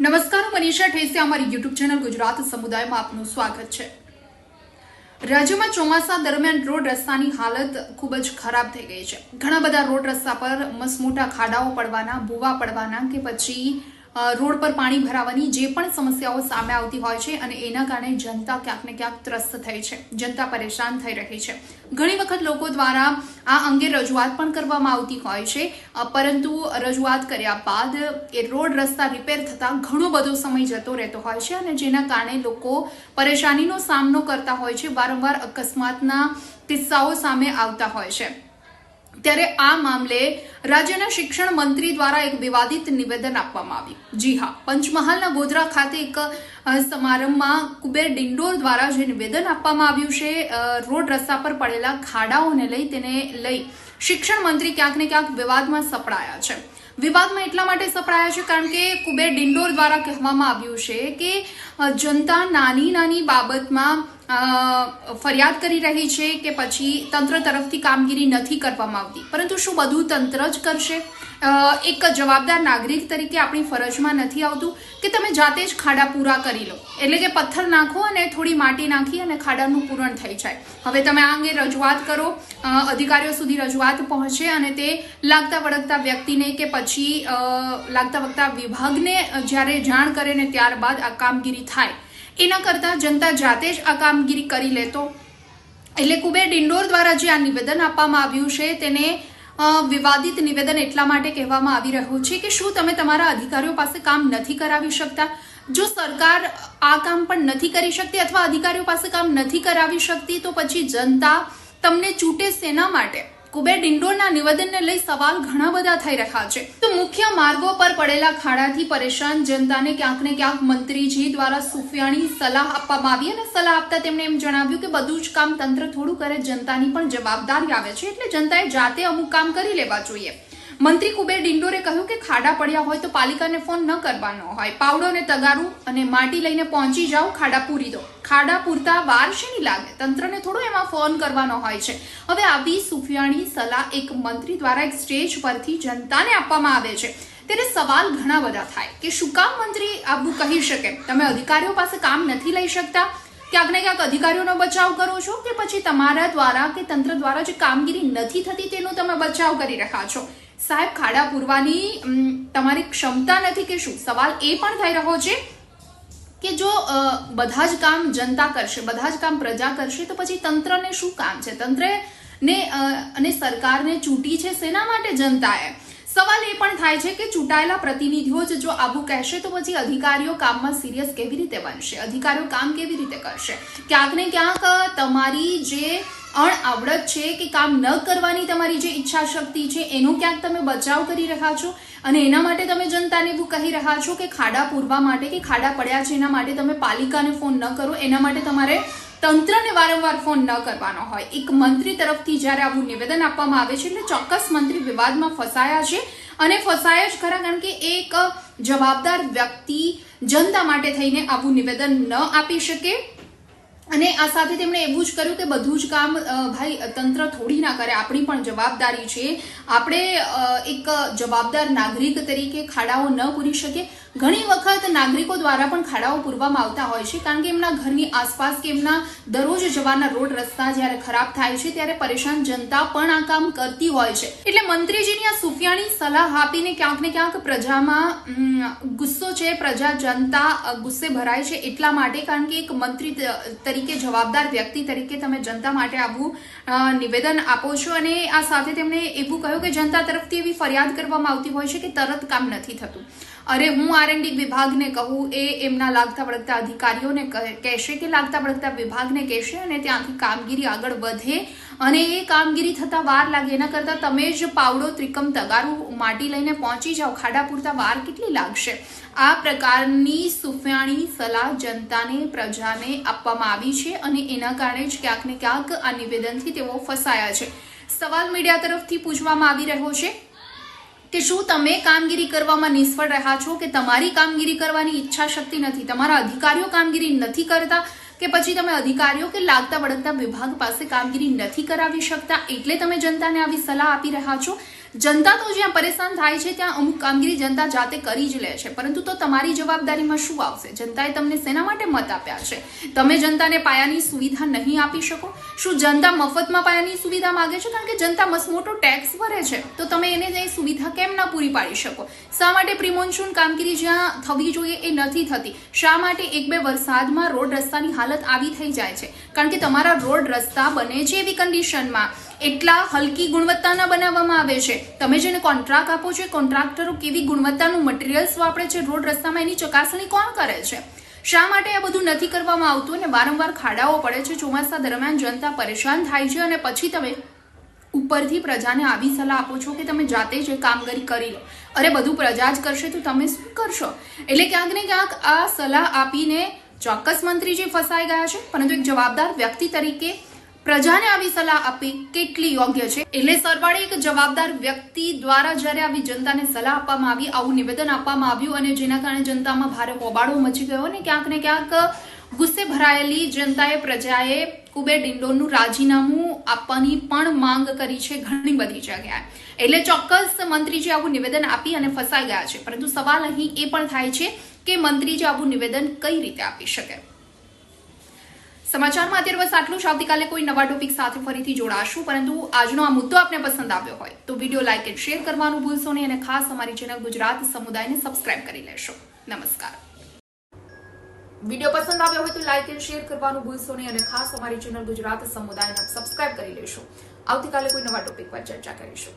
નમસ્કાર હું મનીષા ઠેસે, અમારી યુટ્યુબ ચેનલ ગુજરાત સમુદાયમાં આપનું સ્વાગત છે. રાજ્યમાં ચોમાસા દરમિયાન રોડ રસ્તાની હાલત ખૂબ જ ખરાબ થઈ ગઈ છે. ઘણા બધા રોડ રસ્તા પર મસમોટા ખાડાઓ પડવાના, ભૂવા પડવાના કે પછી રોડ પર પાણી ભરાવાની જે પણ સમસ્યાઓ સામે આવતી હોય છે અને એના કારણે જનતા ક્યાંક ને ક્યાંક ત્રસ્ત થઈ છે. જનતા પરેશાન થઈ રહી છે. ઘણી વખત લોકો દ્વારા આ અંગે રજૂઆત પણ કરવામાં આવતી હોય છે પરંતુ રજૂઆત કર્યા બાદ એ રોડ રસ્તા રિપેર થતાં ઘણો બધો સમય જતો રહેતો હોય છે અને જેના કારણે લોકો પરેશાનીનો સામનો કરતા હોય છે, વારંવાર અકસ્માતના કિસ્સાઓ સામે આવતા હોય છે. ત્યારે આ મામલે રાજ્યના શિક્ષણ મંત્રી દ્વારા એક વિવાદિત નિવેદન આપવામાં આવ્યું. જી હા, પંચમહાલના ગોધરા ખાતે એક સમારંભમાં કુબેર ડિંડોર દ્વારા જે નિવેદન આપવામાં આવ્યું છે રોડ રસ્તા પર પડેલા ખાડાઓને લઈ તેને લઈ શિક્ષણ મંત્રી ક્યાંક ને ક્યાંક વિવાદમાં સપડાયા છે. વિવાદમાં એટલા માટે સપડાયા છે કારણ કે કુબેર ડિંડોર દ્વારા કહેવામાં આવ્યું છે કે જનતા નાની નાની બાબતમાં ફરિયાદ કરી રહી છે કે પછી તંત્ર તરફથી કામગીરી નથી કરવામાં આવતી. પરંતુ શું બધું તંત્ર જ કરશે? એક જવાબદાર નાગરિક તરીકે આપણી ફરજમાં નથી આવતું કે તમે જાતે જ ખાડા પૂરા કરી લો. એટલે કે પથ્થર નાખો અને થોડી માટી નાખી અને ખાડાનું પૂરણ થઈ જાય. હવે તમે આ અંગે રજૂઆત કરો. અધિકારીઓ સુધી રજૂઆત પહોંચે અને તે લાગતા વળગતા વ્યક્તિને કે પછી લાગતા વળગતા વિભાગને જ્યારે જાણ કરે ને ત્યારબાદ આ કામગીરી થાય. એના કરતાં જનતા જાતે જ આ કામગીરી કરી લે તો એટલે કુબેર ડિંડોર દ્વારા જે આ નિવેદન આપવામાં આવ્યું છે, તેને વિવાદિત નિવેદન એટલા માટે કહેવામાં આવી રહ્યું છે કે શું તમે તમારા અધિકારીઓ પાસે કામ નથી કરાવી શકતા? જો સરકાર આ કામ પણ નથી કરી શકતી અથવા અધિકારીઓ પાસે કામ નથી કરાવી શકતી, તો પછી જનતા તમને ચૂંટે શેના માટે? કુબેર ડિંડોરના નિવેદનને લઈ સવાલ ઘણા બધા થઈ રહ્યા છે. તો મુખ્ય માર્ગો પર પડેલા ખાડાથી પરેશાન જનતાને ક્યાંક ને ક્યાંક મંત્રીજી દ્વારા સુફિયાણી સલાહ આપવામાં આવી અને સલાહ આપતા તેમણે એમ જણાવ્યું કે બધું જ કામ તંત્ર થોડું કરે, જનતાની પણ જવાબદારી આવે છે. એટલે જનતાએ જાતે અમુક કામ કરી લેવા જોઈએ. મંત્રી કુબેર ડિંડોરે કહ્યું કે ખાડા પડ્યા હોય તો પાલિકાને ફોન ન કરવાનો હોય. પાવડો ને તગારું અને માટી લઈને પહોંચી જાઓ, ખાડા પૂરી દો. ખાડા પૂરતા વાર શેની લાગે? તંત્રને થોડો એમાં ફોન કરવાનો હોય છે. હવે આવી સુફિયાણી સલાહ એક મંત્રી દ્વારા એક સ્ટેજ પરથી જનતાને આપવામાં આવે છે. ત્યારે સવાલ ઘણા બધા થાય. કે શું કામ મંત્રી આવું કહી શકે? તમે અધિકારીઓ પાસે કામ નથી લઈ શકતા? ક્યાંક ને ક્યાંક અધિકારીઓનો બચાવ કરો છો કે પછી તમારા દ્વારા કે તંત્ર દ્વારા જે કામગીરી નથી થતી તેનો તમે બચાવ કરી રહ્યા છો? સાહેબ, ખાડા પૂરવાની તમારી ક્ષમતા નથી કે શું? સવાલ એ પણ થઈ રહ્યો છે કે જો બધા જ કામ જનતા કરશે, બધા જ કામ પ્રજા કરશે, તો પછી તંત્રને શું કામ છે? તંત્રે ને અને સરકારને ચૂંટી છે શેના માટે જનતાએ? સવાલ એ પણ થાય છે કે ચૂંટાયેલા પ્રતિનિધિઓ જ જો આવું કહેશે, તો પછી અધિકારીઓ કામમાં સિરિયસ કેવી રીતે બનશે? અધિકારીઓ કામ કેવી રીતે કરશે? ક્યાંક ને ક્યાંક તમારી જે અણઆવડત છે કે કામ ન કરવાની તમારી જે ઈચ્છા શક્તિ છે, એનો ક્યાંક તમે બચાવ કરી રહ્યા છો? અને એના માટે તમે જનતાને એવું કહી રહ્યા છો કે ખાડા પૂરવા માટે કે ખાડા પડ્યા છે એના માટે તમે પાલિકાને ફોન ન કરો, એના માટે તમારે તંત્રને વારંવાર ફોન ન કરવાનો હોય. એક મંત્રી તરફથી જ્યારે આવું નિવેદન આપવામાં આવે છે, એટલે ચોક્કસ મંત્રી વિવાદમાં ફસાયા છે. અને ફસાયા જ ખરા, કારણ કે એક જવાબદાર વ્યક્તિ જનતા માટે થઈને આવું નિવેદન ન આપી શકે. અને આ સાથે તેમણે એવું જ કર્યું કે બધું જ કામ ભાઈ, તંત્ર થોડી ના કરે. આપણી પણ જવાબદારી છે. આપણે એક જવાબદાર નાગરિક તરીકે ખાડાઓ ન પૂરી શકીએ. ઘણી વખત નાગરિકો દ્વારા પણ ખાડાઓ પૂરવામાં આવતા હોય છે. કારણ કે એમના ઘરની આસપાસ કે એમના દરરોજ જવાના રોડ રસ્તા જ્યારે ખરાબ થાય છે, ત્યારે પરેશાન જનતા પણ આ કામ કરતી હોય છે. એટલે મંત્રીજીની આ સુફિયાણી સલાહ આપીને ક્યાંક ને ક્યાંક પ્રજામાં ગુસ્સો છે. પ્રજા જનતા ગુસ્સે ભરાય છે એટલા માટે, કારણ કે એક મંત્રી ત- તરીકે, જવાબદાર વ્યક્તિ તરીકે તમે જનતા માટે આવું નિવેદન આપો છો અને આ સાથે તેમણે એવું કહ્યું કે જનતા તરફથી એવી ફરિયાદ કરવામાં આવતી હોય છે કે તરત કામ નથી થતું. અરે, હું આરએનડી વિભાગને કહું, એ એમના લાગતા વળગતા અધિકારીઓને કહે- કહેશે કે લાગતા વળગતા વિભાગને કહેશે અને ત્યાંથી કામગીરી આગળ વધે. અને એ કામગીરી થતાં વાર લાગે. એના કરતાં તમે જ પાવડો, ત્રિકમ, તગારું માટી લઈને પહોંચી જાઓ. ખાડા પૂરતા વાર કેટલી લાગશે? આ પ્રકારની સુફિયાણી સલાહ જનતાને, પ્રજાને આપવામાં આવી છે અને એના કારણે જ ક્યાંક ને ક્યાંક આ નિવેદનથી તેઓ ફસાયા છે. સવાલ મીડિયા તરફથી પૂછવામાં આવી રહ્યો છે કે શું તમે કામગીરી કરવામાં નિષ્ફળ રહ્યા છો? કે તમારી કામગીરી કરવાની ઈચ્છા શક્તિ નથી? તમારા અધિકારીઓ કામગીરી નથી કરતા? કે પછી તમે અધિકારીઓ કે લાગતા વળગતા વિભાગ પાસે કામગીરી નથી કરાવી શકતા એટલે તમે જનતાને આવી સલાહ આપી રહ્યા છો? જનતા તો જ્યાં પરેશાન થાય છે, ત્યાં અમુક કામગીરી જનતા જાતે કરી જ લે છે. પરંતુ તો તમારી જવાબદારીમાં શું આવશે? જનતાએ તમને શેના માટે મત આપ્યા છે? તમે જનતાને પાયાની સુવિધા નહીં આપી શકો? શું જનતા મફતમાં પાયાની સુવિધા માંગે છે? કારણ કે જનતા મસમોટો ટેક્સ ભરે છે. તો તમે એને એ સુવિધા કેમ ના પૂરી પાડી શકો? શા માટે પ્રિમોન્સૂન કામગીરી જ્યાં થવી જોઈએ એ નથી થતી? શા માટે એક બે વરસાદમાં રોડ રસ્તાની હાલત આવી થઈ જાય છે? કારણ કે તમારા રોડ રસ્તા બને છે એવી કન્ડિશનમાં એટલા હલકી ગુણવત્તાના બનાવવામાં આવે છે. તમે જેને કોન્ટ્રાક્ટ આપો છો કોન્ટ્રાક્ટરો કેવી ગુણવત્તાનું મટીરિયલ્સ વાપરે છે, રોડ રસ્તામાં એની ચકાસણી કોણ કરે છે? શા માટે આ બધું નથી કરવામાં આવતું અને વારંવાર ખાડાઓ પડે છે? ચોમાસા દરમિયાન જનતા પરેશાન થાય છે અને પછી તમે ઉપરથી પ્રજાને આવી સલાહ આપો છો કે તમે જાતે જ કામગીરી કરી લો. અરે, બધું પ્રજા જ કરશે તો તમે શું કરશો? એટલે ક્યાંક ને ક્યાંક આ સલાહ આપીને ચોક્કસ મંત્રીજી ફસાઈ ગયા છે, પરંતુ એક જવાબદાર વ્યક્તિ તરીકે પ્રજાને આવી સલાહ આપવી કેટલી યોગ્ય છે? એટલે સરવાળે એક જવાબદાર વ્યક્તિ દ્વારા જ્યારે આવી જનતાને સલાહ આપવામાં આવી, આવું નિવેદન આપવામાં આવ્યું અને જેના કારણે જનતામાં ભારે હોબાળો મચી ગયો અને ક્યાંક ને ક્યાંક ગુસ્સે ભરાયેલી જનતાએ પ્રજાએ કુબેર ડિંડોરનું રાજીનામું આપવાની પણ માંગ કરી છે ઘણી બધી જગ્યાએ. એટલે ચોક્કસ મંત્રીજી આવું નિવેદન આપી અને ફસાઈ ગયા છે. પરંતુ સવાલ અહીં એ પણ થાય છે કે મંત્રીજી આવું નિવેદન કઈ રીતે આપી શકે? સમાચારમાં અત્યારે બસ આટલું જ. આવતીકાલે કોઈ નવા ટોપિક સાથે ફરીથી જોડાશું. પરંતુ આજનો આ મુદ્દો આપને પસંદ આવ્યો હોય તો વીડિયો લાઇક એન્ડ શેર કરવાનું ભૂલશો નહીં અને ખાસ અમારી ચેનલ ગુજરાત સમુદાયને સબસ્ક્રાઇબ કરી લેશો. નમસ્કાર. વીડિયો પસંદ આવ્યો હોય તો લાઇક એન્ડ શેર કરવાનું ભૂલશો નહીં અને ખાસ અમારી ચેનલ ગુજરાત સમુદાયને સબસ્ક્રાઇબ કરી લેશો. આવતીકાલે કોઈ નવા ટોપિક પર ચર્ચા કરીશું.